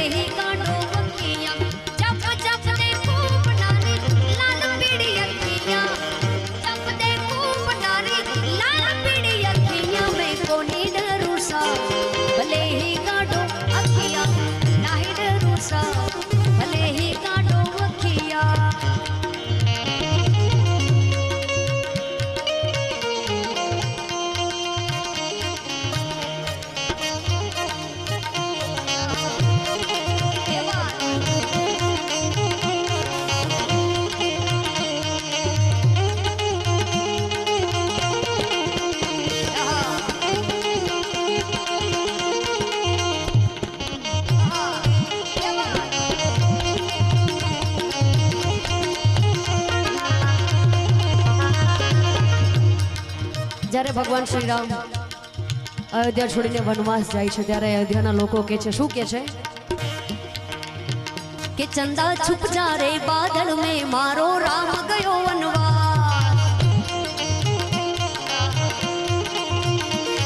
यही कांड ભગવાન શ્રી અયોધ્યા છોડીને વનવાસ જાય છે ત્યારે અયોધ્યાના લોકો કે છે, શું કે છે? કે ચંદા છુપ જા રે બાદલ મે, મારો રામ ગયો વનવાસ.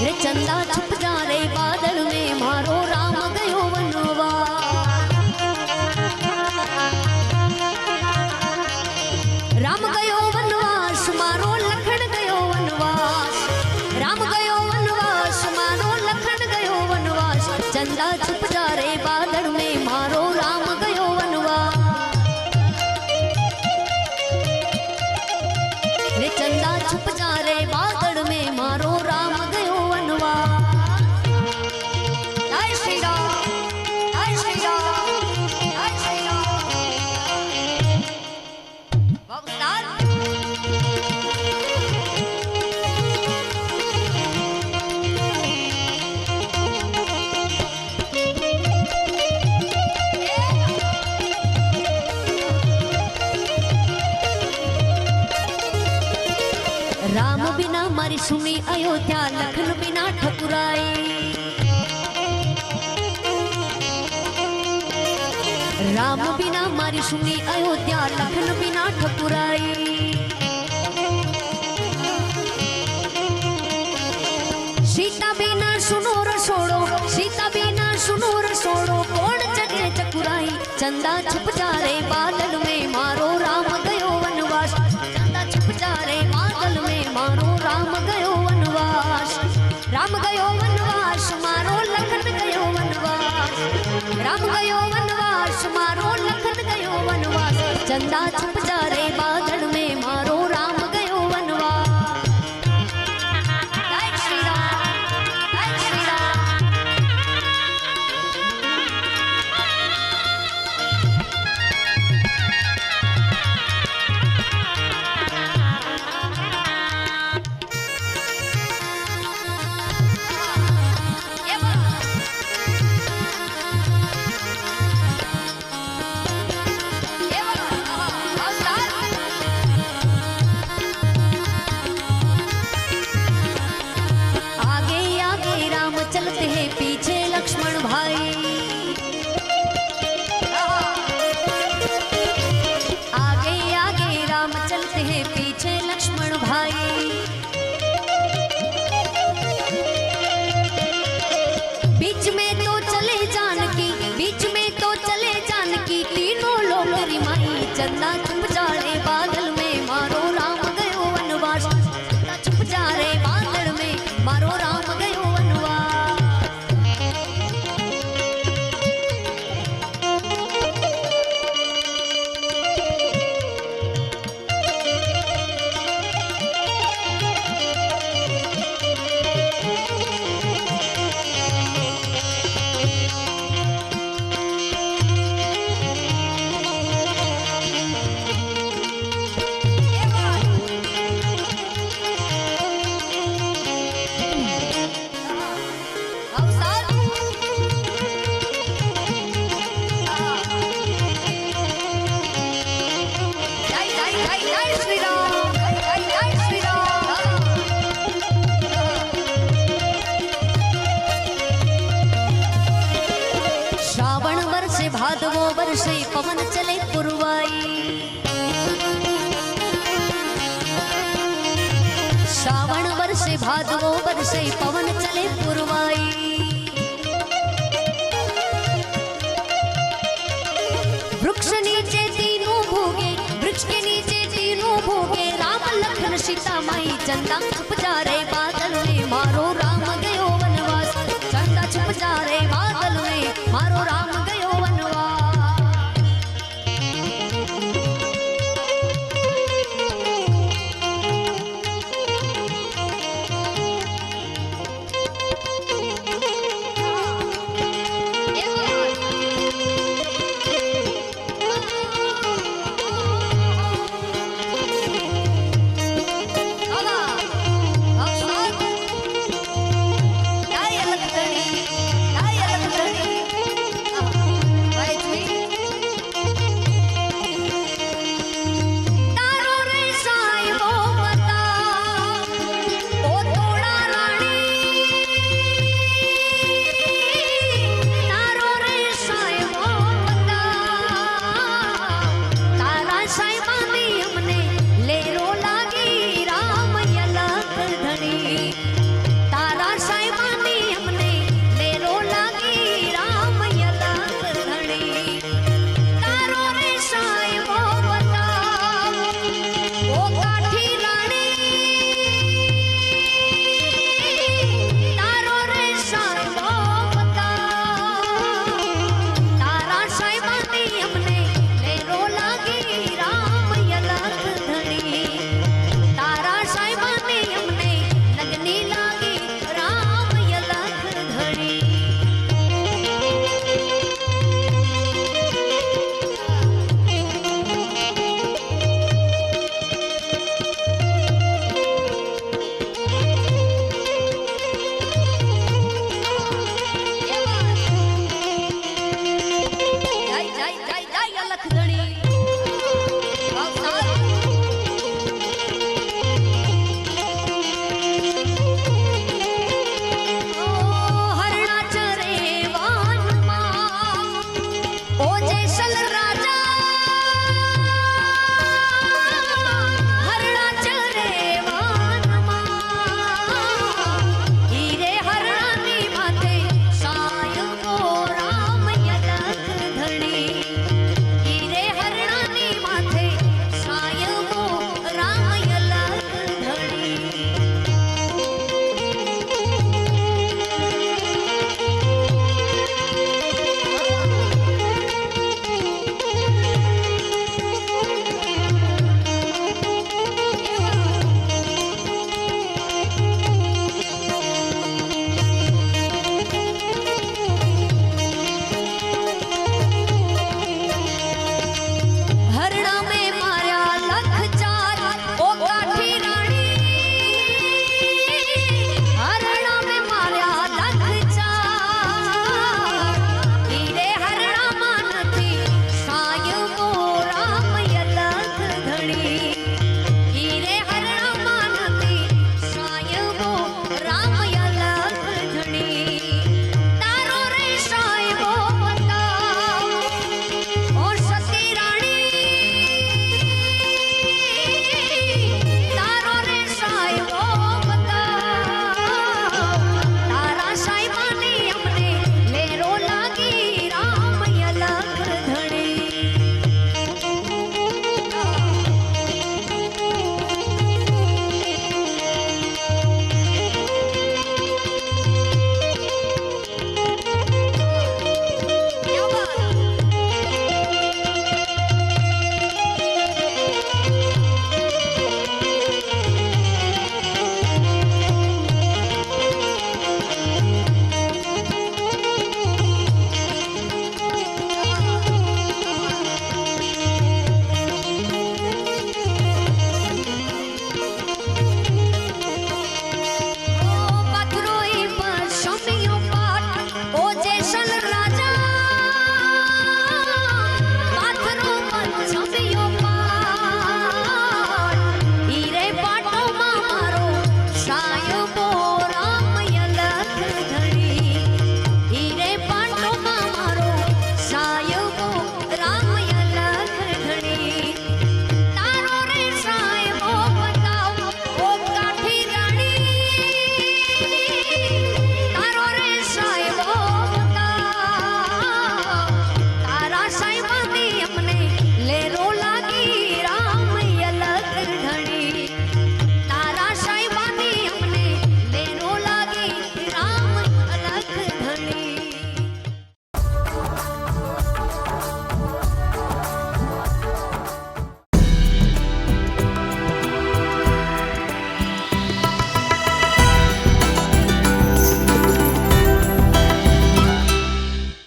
રે ચંદા છુપ જા રે સુની અયોધ્યા લખન વિના ઠકુરાઈ સીતા વિના સુનો રસોડો સીતા વિના સુનો રસોડો કોણ ચગે ચકુરાઈ ચંદા છુપ જા રે બાદ चंदा छुप સીતામાઈ ચંદા છુપ જા રે બાદલ ને મારો રામ ગયો વનવાસ ચંદા છુપ જા રે બાદલ ને મારો રામ ગયો